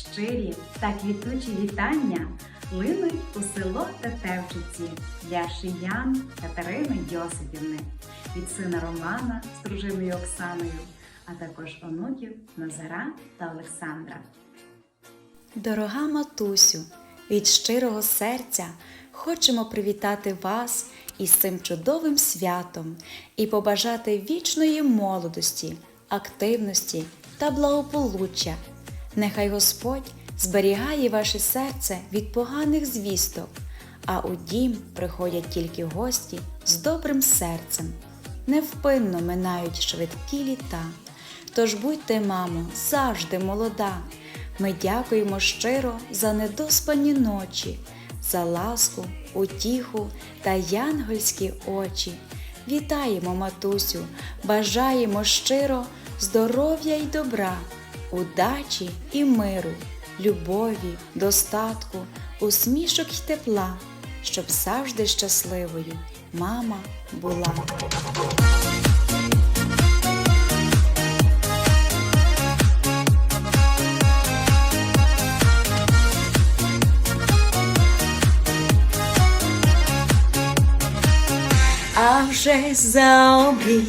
Щирі та квітучі вітання линуть у село Тетевчиці для шиян Катерини Йосипівни від сина Романа з дружиною Оксаною, а також онуків Назара та Олександра. Дорога матусю, від щирого серця хочемо привітати вас із цим чудовим святом і побажати вічної молодості, активності та благополуччя. Нехай Господь зберігає ваше серце від поганих звісток, а у дім приходять тільки гості з добрим серцем. Невпинно минають швидкі літа. Тож будьте, мамо, завжди молода. Ми дякуємо щиро за недоспані ночі, за ласку, утіху та янгольські очі. Вітаємо, матусю, бажаємо щиро здоров'я й добра, удачі і миру, любові, достатку, усмішок й тепла, щоб завжди щасливою мама була. А вже за обрій,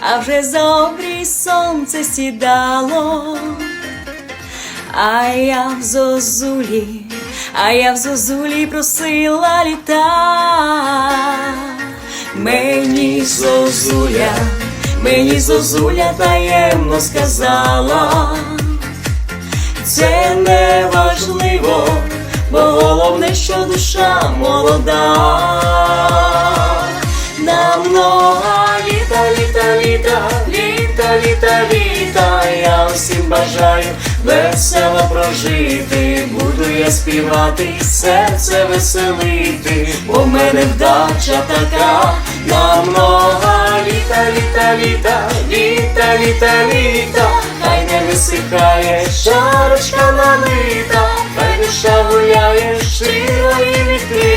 а вже за обрій сонце сідало, а я в зозулі, а я в зозулі просила літа. Мені зозуля, мені зозуля таємно сказала. Це не важливо, бо головне, що душа молода. Бажаю весело прожити. Буду я співати, серце веселити, бо в мене вдача така. На много літа, літа, літа, літа, літа, літа. Хай не висихає шарочка налита, хай душа гуляє щиро і відкрито,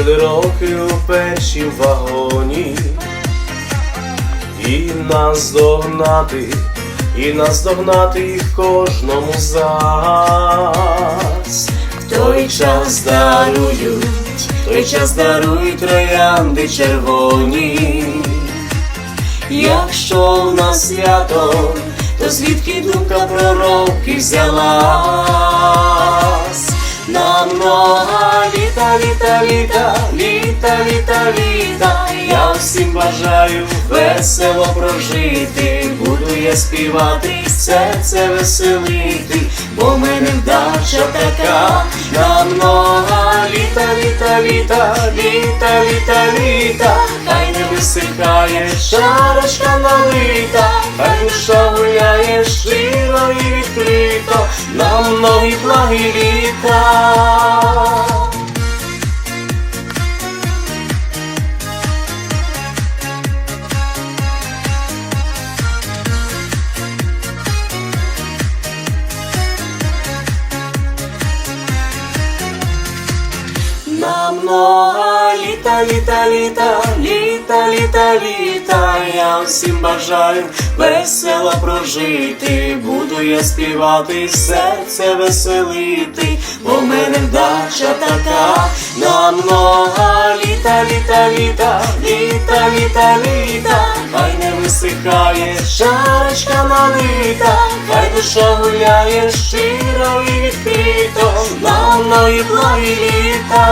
летіли роки у першім вагоні, і нас догнати, і нас догнати в кожному з. В той час дарують, в той час дарують троянди червоні. Якщо в нас свято, то звідки думка про роки взялась? На много літа, літа, літа, літа, літа, літа. Я всім бажаю весело прожити. Буду я співати, серце веселити, бо мене вдача така. На много літа, літа, літа, літа, літа, літа. Хай не висихає шарочка налита, хай душа Много літа, літа, літа, літа, літа, літа. Я всім бажаю весело прожити. Буду я співати, серце веселити, бо в мене вдача така. На много літа, літа, літа, літа, літа, літа. Хай не висихає шарочка налита, хай душа гуляє щиро і відкрито, на мною благі літа.